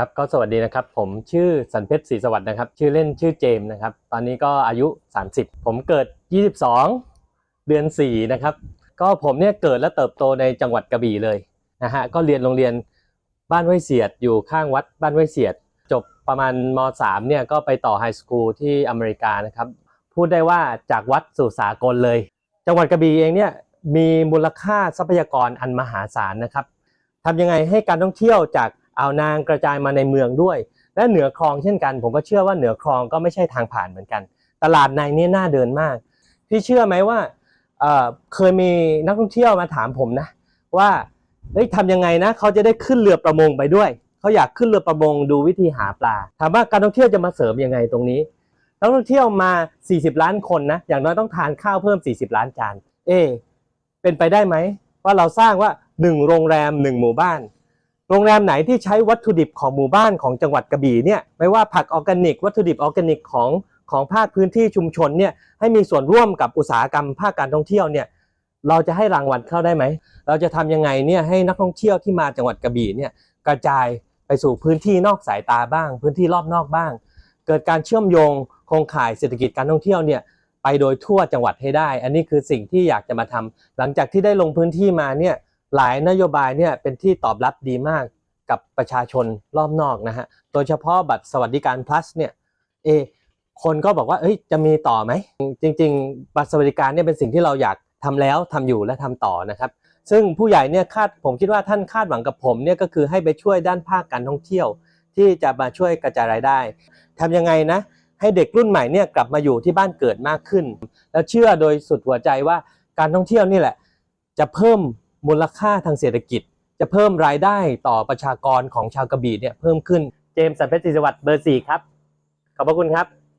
ครับก็สวัสดีนะครับ ผมชื่อสันเพชรศรีสวัสดิ์นะครับ ชื่อเล่นชื่อเจมนะครับ ตอนนี้ก็อายุ 30 ผมเกิด 22 เดือน 4 นะครับ ก็ผมเนี่ยเกิดและเติบโตในจังหวัดกระบี่เลยนะฮะก็เรียนโรงเรียนบ้านห้วยเสียดอยู่ข้างวัดบ้านห้วยเสียด จบประมาณม .3 เนี่ยก็ไปต่อไฮสคูลที่อเมริกานะครับ พูดได้ว่าจากวัดสู่สากลเลย จังหวัดกระบี่เองเนี่ยมีมูลค่าทรัพยากรอันมหาศาลนะครับทำยังไงให้การท่องเที่ยวจาก อ่าวนางกระจายมาในเมืองด้วย และเหนือคลองเช่นกัน ผมก็เชื่อว่าเหนือคลองก็ไม่ใช่ทางผ่านเหมือนกัน ตลาดในนี่น่าเดินมากพี่เชื่อไหมว่าเเคยมีนักท่องเที่ยวมาถามผมนะ ว่าเฮ้ยทำยังไงนะเขาจะได้ขึ้นเรือประมงไปด้วยเขาอยากขึ้นเรือประมงดูวิธีหาปลา ถามว่าการท่องเที่ยวจะมาเสริมยังไงตรงนี้นักท่องเที่ยวมา 40 ล้านคนนะ อย่างน้อยต้องทานข้าวเพิ่ม 40 ล้านจาน เอ เป็นไปได้ไหมว่าเราสร้างว่า 1 โรงแรม 1 หมู่บ้าน โรงแรมไหนที่ใช้วัตถุดิบของหมู่บ้านของจังหวัดกระบี่เนี่ยไม่ว่าผักออร์แกนิก วัตถุดิบออร์แกนิกของของภาคพื้นที่ชุมชนเนี่ยให้มีส่วนร่วมกับอุตสาหกรรมภาคการท่องเที่ยวเนี่ยเราจะให้รางวัลเข้าได้ไหม เราจะทำยังไงเนี่ยให้นักท่องเที่ยวที่มาจังหวัดกระบี่เนี่ยกระจายไปสู่พื้นที่นอกสายตาบ้าง พื้นที่รอบนอกบ้าง เกิดการเชื่อมโยงโครงข่ายเศรษฐกิจการท่องเที่ยวเนี่ยไปโดยทั่วจังหวัดให้ได้ อันนี้คือสิ่งที่อยากจะมาทำหลังจากที่ได้ลงพื้นที่มาเนี่ย หลายนโยบายเนี่ยเป็นที่ตอบรับดีมากกับประชาชนรอบนอกนะฮะ โดยเฉพาะบัตรสวัสดิการ plus เนี่ย เอ คนก็บอกว่า เอ้ย จะมีต่อไหม จริง ๆ บัตรสวัสดิการเนี่ยเป็นสิ่งที่เราอยากทำแล้วทำอยู่และทำต่อนะครับ ซึ่งผู้ใหญ่เนี่ยคาด ผมคิดว่าท่านคาดหวังกับผมเนี่ยก็คือให้ไปช่วยด้านภาคการท่องเที่ยว ที่จะมาช่วยกระจายรายได้ทำยังไงนะ ให้เด็กรุ่นใหม่เนี่ยกลับมาอยู่ที่บ้านเกิดมากขึ้น แล้วเชื่อโดยสุดหัวใจว่าการท่องเที่ยวนี่แหละ จะเพิ่ม มูลค่าทางเศรษฐกิจ จะเพิ่มรายได้ต่อประชากรของชาวกระบี่เนี่ยเพิ่มขึ้นเจมส์สันเพชรศรีสวัตรเบอร์สี่ครับ ขอบพระคุณครับ